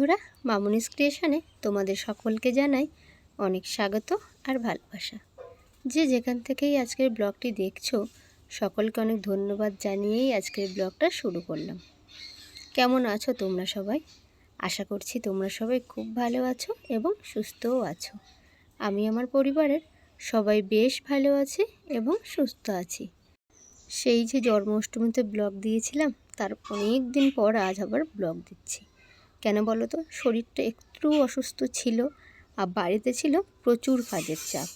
বন্ধুরা, মামুনিস ক্রিয়েশনে তোমাদের সকলকে জানাই অনেক স্বাগত আর ভালোবাসা। যে যেখান থেকেই আজকের ব্লগটি দেখছ, সকলকে অনেক ধন্যবাদ জানিয়েই আজকের ব্লগটা শুরু করলাম। কেমন আছো তোমরা সবাই? আশা করছি তোমরা সবাই খুব ভালো আছো এবং সুস্থও আছো। আমি আমার পরিবারের সবাই বেশ ভালো আছি এবং সুস্থ আছি। সেই যে জন্মাষ্টমীতে ব্লগ দিয়েছিলাম, তার অনেক দিন পর আজ আবার ব্লগ দিচ্ছি। কেন বলো তো? শরীরটা একটু অসুস্থ ছিল আর বাড়িতে ছিল প্রচুর কাজের চাপ।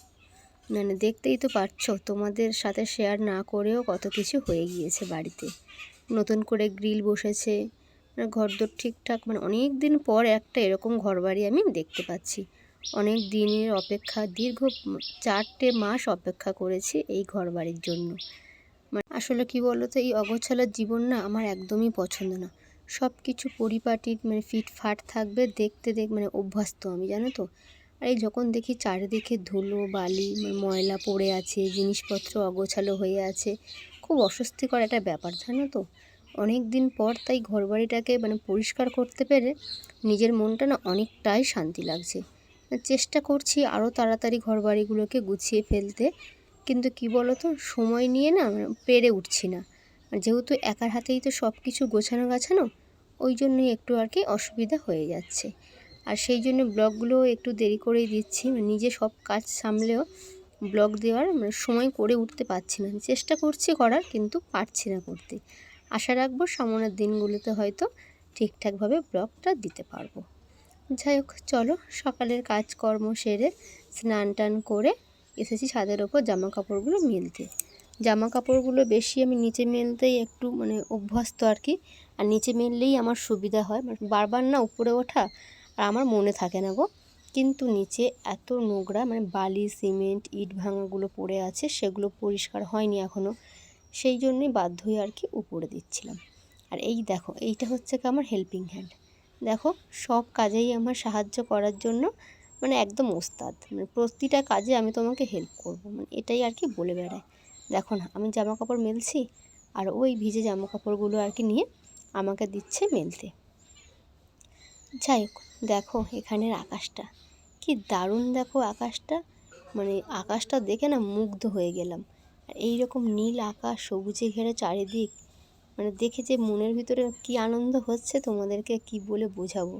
মানে দেখতেই তো পারছ, তোমাদের সাথে শেয়ার না করেও কত কিছু হয়ে গিয়েছে বাড়িতে। নতুন করে গ্রিল বসেছে মানে ঘরদোর ঠিকঠাক মানে অনেক দিন পর একটা এরকম ঘরবাড়ি আমি দেখতে পাচ্ছি। অনেক দিনের অপেক্ষা, দীর্ঘ চারটে মাস অপেক্ষা করেছি এই ঘরবাড়ির জন্য। মানে আসলে কি বলো তো, এই অগোছালার জীবন না আমার একদমই পছন্দ না। সব কিছু পরিপাটি মানে ফিটফাট থাকবে, দেখতে দেখ মানে অভ্যস্ত আমি, জানো তো? আর এই যখন দেখি চারিদিকে ধুলো, বালি মানে ময়লা পড়ে আছে, জিনিসপত্র অগোছালো হয়ে আছে, খুব অস্বস্তিকর একটা ব্যাপার, জানো তো? অনেক দিন পর তাই ঘরবাড়িটাকে মানে পরিষ্কার করতে পেরে নিজের মনটা না অনেকটাই শান্তি লাগছে। চেষ্টা করছি আরও তাড়াতাড়ি ঘরবাড়িগুলোকে গুছিয়ে ফেলতে, কিন্তু কি বলো তো সময় নিয়ে না মানে পেরে উঠছি না। যেহেতু একার হাতেই তো সব কিছু গোছানো গাছানো ওই জন্যই একটু আর কি অসুবিধা হয়ে যাচ্ছে। আর সেই জন্য ব্লগগুলো একটু দেরি করেই দিচ্ছি মানে নিজে সব কাজ সামলেও ব্লগ দেওয়ার মানে সময় করে উঠতে পারছি না। চেষ্টা করছি করার, কিন্তু পারছি না করতে। আশা রাখব সামনের দিনগুলোতে হয়তো ঠিকঠাকভাবে ব্লগটা দিতে পারব। যাই হোক, চলো সকালের কাজকর্ম সেরে স্নান টান করে এসেছি ছাদের ওপর জামা কাপড়গুলো মেলতে। জামা কাপড়গুলো বেশি আমি নিচে মেলতেই একটু মানে অভ্যস্ত আর কি। আর নিচে মেললেই আমার সুবিধা হয়। মানে বারবার না উপরে ওঠা আর আমার মনে থাকে না গো। কিন্তু নিচে এত নোংরা মানে বালি, সিমেন্ট, ইট ভাঙাগুলো পড়ে আছে, সেগুলো পরিষ্কার হয়নি এখনও সেই জন্যই বাধ্য হয়ে আর কি উপরে দিচ্ছিলাম। আর এই দেখো, এইটা হচ্ছে কি আমার হেল্পিং হ্যান্ড দেখো, সব কাজেই আমার সাহায্য করার জন্য মানে একদম ওস্তাদ। মানে প্রতিটা কাজে আমি তোমাকে হেল্প করব। মানে এটাই আর কি বলে বেড়ায়। দেখো না, আমি জামা কাপড় মেলছি আর ওই ভিজে জামা কাপড়গুলো আর কি নিয়ে আমাকে দিচ্ছে মেলতে। যাই হোক, দেখো এখানের আকাশটা। কি দারুণ দেখো আকাশটা। মানে আকাশটা দেখে না মুগ্ধ হয়ে গেলাম। আর এইরকম নীল আকাশ, সবুজে ঘেরা চারিদিক মানে দেখে যে মনের ভিতরে কি আনন্দ হচ্ছে তোমাদেরকে কি বলে বোঝাবো।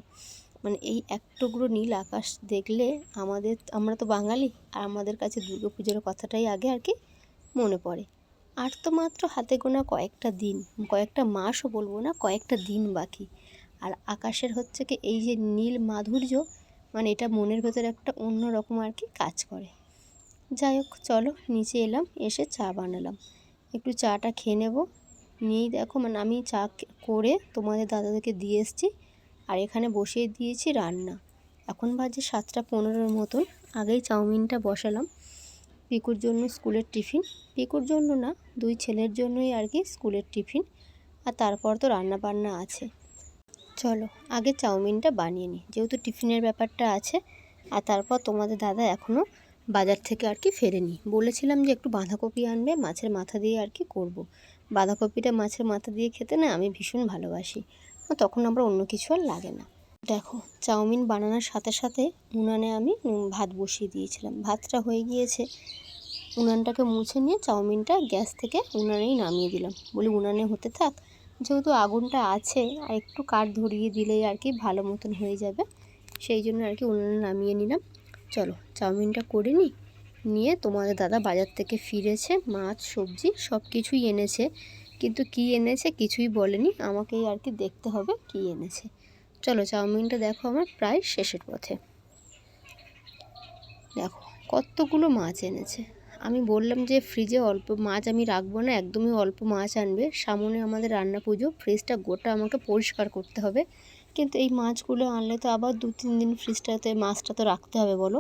মানে এই এক টুকরো নীল আকাশ দেখলে আমাদের, আমরা তো বাঙালি, আর আমাদের কাছে দুর্গা পুজোর কথাটাই আগে আর কি মনে পড়ে। আর তো মাত্র হাতে গোনা কয়েকটা দিন, কয়েকটা মাসও বলব না, কয়েকটা দিন বাকি। আর আকাশের হচ্ছে কি এই যে নীল মাধুর্য মানে এটা মনের ভেতরে একটা অন্য রকম আর কি কাজ করে। যাই হোক, চলো নিচে এলাম, এসে চা বানালাম। একটু চাটা খেয়ে নেব। নিয়েই দেখো মানে আমি চা করে তোমাদের দাদাদেরকে দিয়ে এসেছি। আর এখানে বসিয়ে দিয়েছি রান্না। এখন বাজে সাতটা পনেরোর মতন। আগেই চাউমিনটা বসালাম। পিকুর জন্য স্কুলের টিফিন। পিকুর জন্য না, দুই ছেলের জন্যই আর কি স্কুলের টিফিন। আর তারপর তো রান্না বান্না আছে। চলো, আগে চাউমিনটা বানিয়ে নিই। যেহেতু টিফিনের ব্যাপারটা আছে, আর তারপর তোমাদের দাদা এখনও বাজার থেকে আর কি ফেরেনি। বলেছিলাম যে একটু বাঁধাকপি আনবে, মাছের মাথা দিয়ে আর কি করব। বাঁধাকপিটা মাছের মাথা দিয়ে খেতে না আমি ভীষণ ভালোবাসি। তখন আমরা অন্য কিছু আর লাগে না। দেখো, চাউমিন বানানোর সাথে সাথে উনানে আমি ভাত বসিয়ে দিয়েছিলাম। ভাতটা হয়ে গিয়েছে, উনানটাকে মুছে নিয়ে চাউমিনটা গ্যাস থেকে উনানেই নামিয়ে দিলাম। বলি, উনানে হতে থাক, যেহেতু আগুনটা আছে, আর একটু কাঠ ধরিয়ে দিলেই আর কি ভালো মতন হয়ে যাবে, সেই জন্য আর কি উনানে নামিয়ে নিলাম। চলো, চাউমিনটা করে নিই, নিয়ে তোমাদের দাদা বাজার থেকে ফিরেছে, মাছ, সবজি সব কিছুই এনেছে। কিন্তু কি এনেছে কিছুই বলেনি, আমাকেই আর কি দেখতে হবে কি এনেছে। চলো চাউমিনটা দেখো আমার প্রায় শেষের পথে। দেখো, কতগুলো মাছ এনেছে। আমি বললাম যে ফ্রিজে অল্প মাছ আমি রাখব না, একদমই অল্প মাছ আনবে। সামনে আমাদের রান্না পুজো ফ্রিজটা গোটা আমাকে পরিষ্কার করতে হবে। কিন্তু এই মাছগুলো আনলে তো আবার দু তিন দিন ফ্রিজটাতে মাছটা তো রাখতে হবে বলো।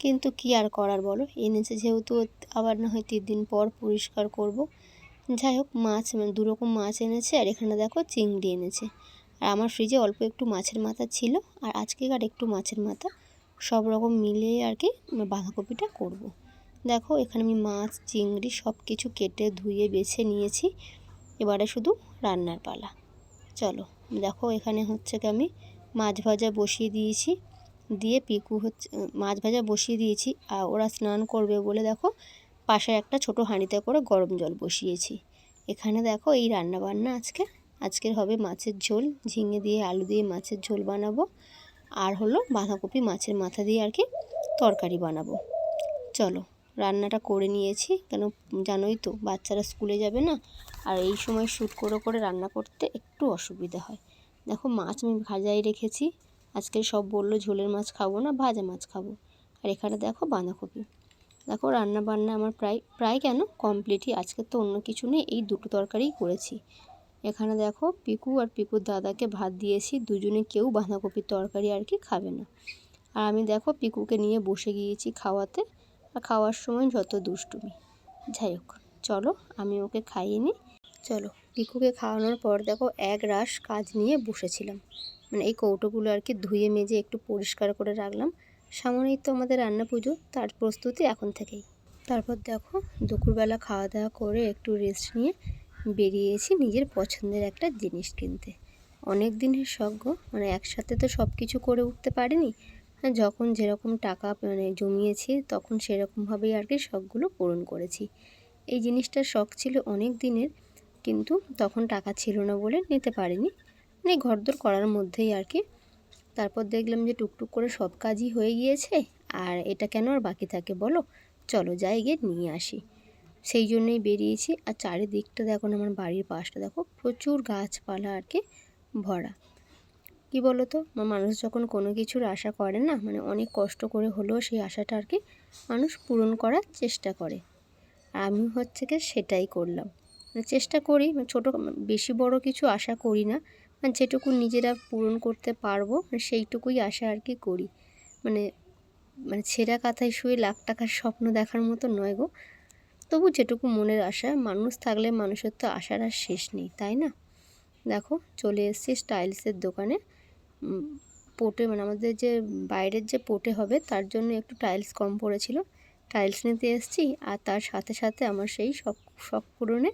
কিন্তু কি আর করার বলো? এনেছে যেহেতু, আবার না হয় তিন দিন পর পরিষ্কার করব। যাই হোক, মাছ মানে দু রকম মাছ এনেছে, আর এখানে দেখো চিংড়ি এনেছে। আর আমার ফ্রিজে অল্প একটু মাছের মাথা ছিল আর আজকেকার একটু মাছের মাথা। সব রকম মিলিয়ে আর কি বাঁধাকপিটা করব। দেখো এখানে আমি মাছ, চিংড়ি সব কিছু কেটে, ধুয়ে, বেছে নিয়েছি। এবারে শুধু রান্নার পালা। চলো, দেখো এখানে হচ্ছে কি আমি মাছ ভাজা বসিয়ে দিয়েছি। দিয়ে পিকু হচ্ছে, মাছ ভাজা বসিয়ে দিয়েছি আর ওরা স্নান করবে বলে দেখো পাশে একটা ছোট হাঁড়িতে করে গরম জল বসিয়েছি। এখানে দেখো এই রান্না বান্না আজকে আজকের হবে মাছের ঝোল। ঝিঙে দিয়ে আলু দিয়ে মাছের ঝোল বানাবো। আর হলো বাঁধাকপি মাছের মাথা দিয়ে আর কি তরকারি বানাবো। চলো, রান্নাটা করে নিয়েছি। কেন জানোই তো, বাচ্চারা স্কুলে যাবে না, আর এই সময় শ্যুট করে করে রান্না করতে একটু অসুবিধা হয়। দেখো মাছ আমি ভাজাই রেখেছি। আজকে সব বলল ঝোলের মাছ খাব না, ভাজা মাছ খাব। আর এখানে দেখো বাঁধাকপি। দেখো রান্না বান্না আমার প্রায় প্রায় কেন কমপ্লিটই। আজকে তো অন্য কিছু নেই, এই দুটো তরকারিই করেছি। এখানে দেখো পিকু আর পিকুর দাদাকে ভাত দিয়েছি, দুজনে কেউ বাঁধাকপির তরকারি আর কি খাবে না। আর আমি দেখো পিকুকে নিয়ে বসে গিয়েছি খাওয়াতে, আর খাওয়ার সময় যত দুষ্টুমি। যাই হোক, চলো আমি ওকে খাইয়ে নিই। চলো, পিকুকে খাওয়ানোর পর দেখো এক রাশ কাজ নিয়ে বসেছিলাম। মানে এই কৌটোগুলো আর কি ধুয়ে মেজে একটু পরিষ্কার করে রাখলাম। সামনেই তো আমাদের রান্না পুজো, তার প্রস্তুতি এখন থেকেই। তারপর দেখো দুপুরবেলা খাওয়া দাওয়া করে একটু রেস্ট নিয়ে বেরিয়েছি নিজের পছন্দের একটা জিনিস কিনতে। অনেক দিনের শখ গো মানে একসাথে তো সব কিছু করে উঠতে পারিনি। হ্যাঁ, যখন যেরকম টাকা মানে জমিয়েছি তখন সেরকমভাবেই আর কি শখগুলো পূরণ করেছি। এই জিনিসটার শখ ছিল অনেক দিনের কিন্তু তখন টাকা ছিল না বলে নিতে পারিনি। মানে ঘরদোর করার মধ্যেই আর কি। তারপর দেখলাম যে টুকটুক করে সব কাজই হয়ে গিয়েছে আর এটা কেন আর বাকি থাকে বলো? চলো যাই গিয়ে নিয়ে আসি। সেই জন্যই বেরিয়েছি। আর চারিদিকটা দেখো আমার বাড়ির পাশটা দেখো, প্রচুর গাছপালা আর কি ভরা। কি বলো তো মানুষ যখন কোনো কিছুর আশা করে না মানে অনেক কষ্ট করে হলেও সেই আশাটা আর কি মানুষ পূরণ করার চেষ্টা করে। আর আমি হচ্ছে কি সেটাই করলাম। মানে চেষ্টা করি মানে ছোটো, বেশি বড় কিছু আশা করি না মানে যেটুকু নিজেরা পূরণ করতে পারব মানে সেইটুকুই আশা আর কি করি। মানে মানে ছেঁড়া কাঁথায় শুয়ে লাখ টাকার স্বপ্ন দেখার মতো নয় গো। তবু যেটুকু মনের আশা, মানুষ থাকলে মানুষের তো আশার আর শেষ নেই, তাই না? দেখো, চলে এসেছি স্টাইলসের দোকানে। পোটে মানে আমাদের যে বাইরের যে পোটে হবে, তার জন্য একটু টাইলস কম পড়েছিল। টাইলস নিতে এসেছি আর তার সাথে সাথে আমার সেই শখ শখ পূরণের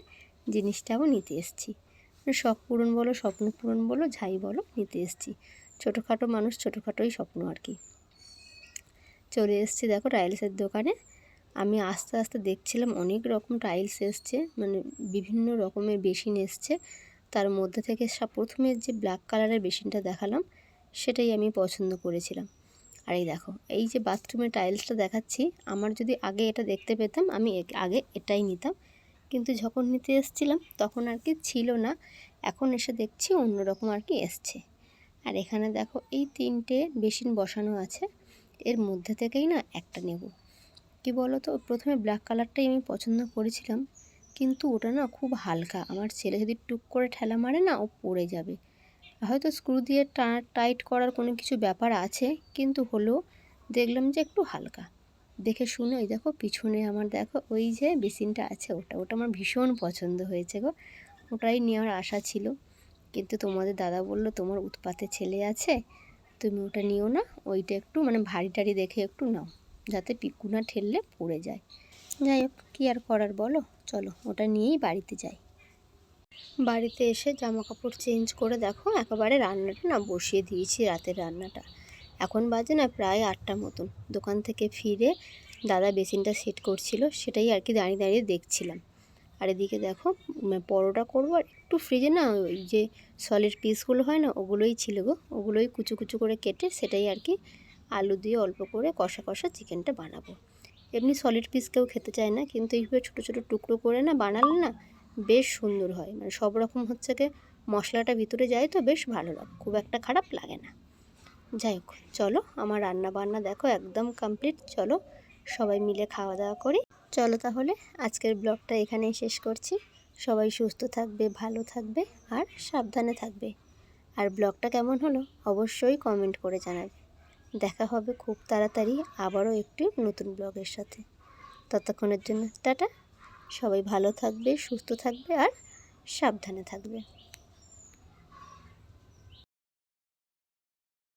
জিনিসটাও নিতে এসেছি। শখ পূরণ বলো, স্বপ্ন পূরণ বলো, যাই বলো, নিতে এসেছি। ছোটোখাটো মানুষ ছোটোখাটোই স্বপ্ন আর কি। চলে এসেছি, দেখো টাইলসের দোকানে। আমি আস্তে আস্তে দেখছিলাম অনেক রকম টাইলস এসছে মানে বিভিন্ন রকমের বেসিন এসছে। তার মধ্যে থেকে সব প্রথমে যে ব্ল্যাক কালারের বেসিনটা দেখালাম, সেটাই আমি পছন্দ করেছিলাম। আর এই দেখো, এই যে বাথরুমের টাইলসটা দেখাচ্ছি, আমার যদি আগে এটা দেখতে পেতাম, আমি আগে এটাই নিতাম। কিন্তু যখন নিতে এসছিলাম, তখন আর কি ছিল না, এখন এসে দেখছি অন্যরকম আর কি এসছে। আর এখানে দেখো, এই তিনটে বেসিন বসানো আছে, এর মধ্যে থেকেই না একটা নেব। কি বলো তো প্রথমে ব্ল্যাক কালারটাই আমি পছন্দ করেছিলাম। কিন্তু ওটা না খুব হালকা। আমার ছেলে যদি টুক করে ঠেলা মারে না, ও পড়ে যাবে। হয়তো স্ক্রু দিয়ে টাইট করার কোনো কিছু ব্যাপার আছে, কিন্তু হলেও দেখলাম যে একটু হালকা। দেখে শুনে ওই দেখো পিছনে আমার দেখো ওই যে বেসিনটা আছে ওটা। ওটা আমার ভীষণ পছন্দ হয়েছে গো। ওটাই নেওয়ার আশা ছিল। কিন্তু তোমাদের দাদা বলল, তোমার উৎপাতে ছেলে আছে, তুমি ওটা নিও না। ওইটা একটু মানে ভারী টারি দেখে একটু নাও। যাতে পিকুনা ঠেললে পড়ে যায়। যাই হোক, কী আর করার বলো? চলো, ওটা নিয়েই বাড়িতে যাই। বাড়িতে এসে জামা কাপড় চেঞ্জ করে দেখো, একেবারে রান্নাটা না বসিয়ে দিয়েছি রাতের রান্নাটা। এখন বাজে না প্রায় আটটা মতন। দোকান থেকে ফিরে দাদা বেসিনটা সেট করছিল, সেটাই আর কি দাঁড়িয়ে দাঁড়িয়ে দেখছিলাম। আর এদিকে দেখো পরোটা করব আর একটু ফ্রিজে না ওই যে সলিড পিসগুলো হয় না, ওগুলোই ছিল গো। ওগুলোই কুচু কুচু করে কেটে সেটাই আর কি আলু দিয়ে অল্প করে কষা কষা চিকেনটা বানাবো। এমনি সলিড পিস কেউ খেতে চায় না, কিন্তু এইভাবে ছোটো ছোটো টুকরো করে না বানালে না বেশ সুন্দর হয়। মানে সব রকম হচ্ছে কি মশলাটা ভিতরে যায় তো বেশ ভালো লাগে, খুব একটা খারাপ লাগে না। যাই হোক, চলো আমার রান্না বান্না দেখো একদম কমপ্লিট চলো সবাই মিলে খাওয়া দাওয়া করি। চলো তাহলে আজকের ব্লগটা এখানেই শেষ করছি। সবাই সুস্থ থাকবে, ভালো থাকবে আর সাবধানে থাকবে। আর ব্লগটা কেমন হলো অবশ্যই কমেন্ট করে জানাবে। দেখা হবে খুব তাড়াতাড়ি আবারও একটি নতুন ব্লগের সাথে। ততক্ষণের জন্য টাটা। সবাই ভালো থাকবে, সুস্থ থাকবে আর সাবধানে থাকবে।